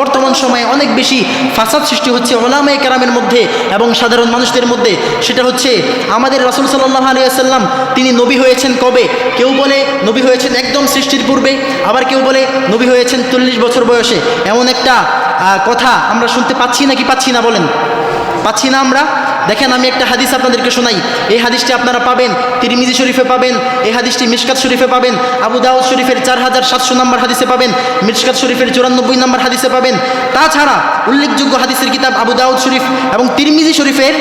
বর্তমান সময়ে অনেক বেশি ফাসাদ সৃষ্টি হচ্ছে ওলামে কেরামের মধ্যে এবং সাধারণ মানুষদের মধ্যে। সেটা হচ্ছে আমাদের রাসুল সাল্লাহ আলিয়াল্লাম তিনি নবী হয়েছেন কবে? কেউ বলে নবী হয়েছেন একদম সৃষ্টির পূর্বে, আবার কেউ বলে নবী হয়েছেন চল্লিশ বছর বয়সে। এমন একটা কথা আমরা শুনতে পাচ্ছি নাকি পাচ্ছি না বলেন? পাচ্ছি না আমরা? দেখেন, আমি একটা হাদিস আপনাদেরকে শোনাই। এই হাদিসটি আপনারা পাবেন, তিরমিজি শরীফে পাবেন, এই হাদিসটি মিশকাত শরীফে পাবেন, আবু দাউদ শরীফের চার হাজার সাতশো নম্বর হাদিসে পাবেন, মিশকাত শরীফের চুরানব্বই নম্বর হাদিসে পাবেন। তাছাড়া উল্লেখযোগ্য হাদিসের কিতাব আবু দাউদ শরীফ এবং তিরমিজি শরীফের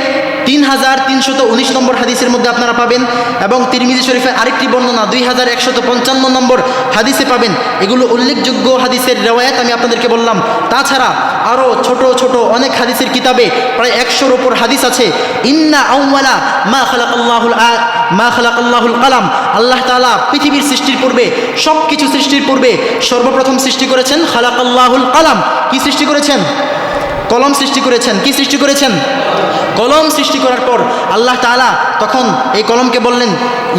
তিন হাজার তিনশত উনিশ নম্বর হাদিসের মধ্যে আপনারা পাবেন এবং তিরমিজি শরীফের আরেকটি বর্ণনা দুই হাজার একশত পঞ্চান্ন নম্বর হাদিসে পাবেন। এগুলো উল্লেখযোগ্য হাদিসের রেওয়ায়াত আমি আপনাদেরকে বললাম। তাছাড়া আরও ছোট ছোট অনেক হাদিসের কিতাবে প্রায় একশোর ওপর হাদিস আছে। ইন্না মা মা কালাম। আল্লাহ পৃথিবীর সৃষ্টির পূর্বে সব কিছু সৃষ্টির পূর্বে সর্বপ্রথম সৃষ্টি করেছেন খালাকাল্লাহুল কালাম। কি সৃষ্টি করেছেন? কলম সৃষ্টি করেছেন। কি সৃষ্টি করেছেন? কলম সৃষ্টি করার পর আল্লাহ তাআলা তখন এই কলমকে বললেন,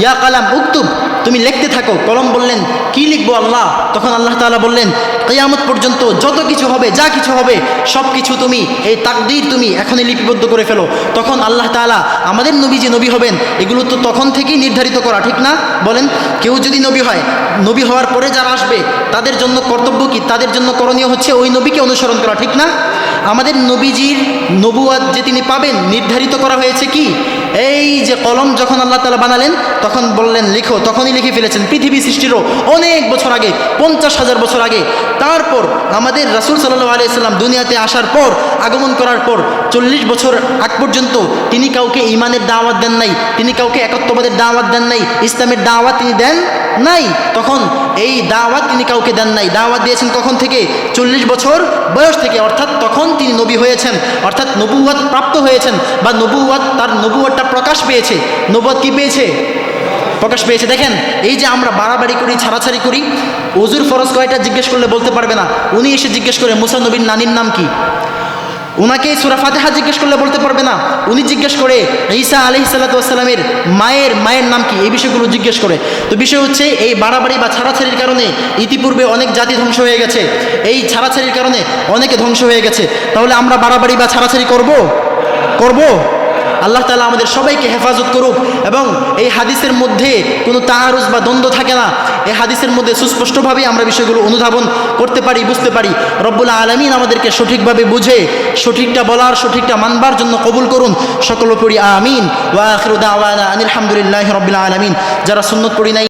ইয়া কালাম, উক্তুব, তুমি লিখতে থাকো। কলম বললেন, কি লিখব আল্লাহ? তখন আল্লাহ তাআলা বললেন, কেয়ামত পর্যন্ত যত কিছু হবে, যা কিছু হবে সব কিছু তুমি, এই তাকদির তুমি এখনই লিপিবদ্ধ করে ফেলো। তখন আল্লাহ তাআলা, আমাদের নবী যে নবী হবেন, এগুলো তো তখন থেকেই নির্ধারিত করা, ঠিক না? বলেন, কেউ যদি নবী হয়, নবী হওয়ার পরে যারা আসবে, তাদের জন্য কর্তব্য কি? তাদের জন্য করণীয় হচ্ছে ওই নবীকে অনুসরণ করা, ঠিক না? আমাদের নবীজির নবুয়াদ যে তিনি পাবেন, নির্ধারিত করা হয়েছে কি? এই যে কলম যখন আল্লাহ তালা বানালেন, তখন বললেন, লিখো, তখনই লিখে ফেলেছেন। পৃথিবী সৃষ্টিরও অনেক বছর আগে, পঞ্চাশ হাজার বছর আগে। তারপর আমাদের রাসুল সাল্লাহ আলিয়াল্লাম দুনিয়াতে আসার পর, আগমন করার পর, চল্লিশ বছর আগ পর্যন্ত তিনি কাউকে ইমানের দাওয়াত দেন নাই, তিনি কাউকে একত্ববাদের দাওয়াত দেন নাই, ইসলামের দাওয়াত তিনি দেন নাই, তখন এই দাওয়াত তিনি কাউকে দেন নাই। দাওয়াত দিয়েছেন কখন থেকে? চল্লিশ বছর বয়স থেকে। অর্থাৎ তখন তিনি নবী হয়েছেন। অর্থাৎ নবুয়াত প্রাপ্ত হয়েছেন বা নবুয়াত তার নবুয়াতটা প্রকাশ পেয়েছে। নবুয়াত কি পেয়েছে? প্রকাশ পেয়েছে। দেখেন, এই যে আমরা বাড়াবাড়ি করি, ছাড়াছাড়ি করি অজুর ফরজ কয়টা জিজ্ঞেস করলে বলতে পারবে না। উনি এসে জিজ্ঞেস করে, মুসা নবীর নানির নাম কি? ওনাকে সুরা ফাতেহা জিজ্ঞেস করলে বলতে পারবে না। উনি জিজ্ঞেস করে, ঈসা আলি সাল্লাতামের মায়ের মায়ের নাম কি? এই বিষয়গুলো জিজ্ঞেস করে। তো বিষয় হচ্ছে, এই বাড়াবাড়ি বা ছাড়াছাড়ির কারণে ইতিপূর্বে অনেক জাতি ধ্বংস হয়ে গেছে। এই ছাড়াছাড়ির কারণে অনেকে ধ্বংস হয়ে গেছে। তাহলে আমরা বাড়াবাড়ি বা ছাড়াছাড়ি করব? করব? আল্লাহ তালা আমাদের সবাইকে হেফাজত করুক এবং এই হাদিসের মধ্যে কোনো তাহারুজ বা দ্বন্দ্ব থাকে না। এই হাদিসের মধ্যে সুস্পষ্টভাবে আমরা বিষয়গুলো অনুধাবন করতে পারি, বুঝতে পারি। রব্বুল আলমিন আমাদেরকে সঠিকভাবে বুঝে, সঠিকটা বলার, সঠিকটা মানবার জন্য কবুল করুন। সকল পড়ি আমিন। ওয়া আখরুদা দাওয়ানা আনিল হামদুলিল্লাহি রাব্বিল আলামিন। যারা সুন্নত পড়ি নাই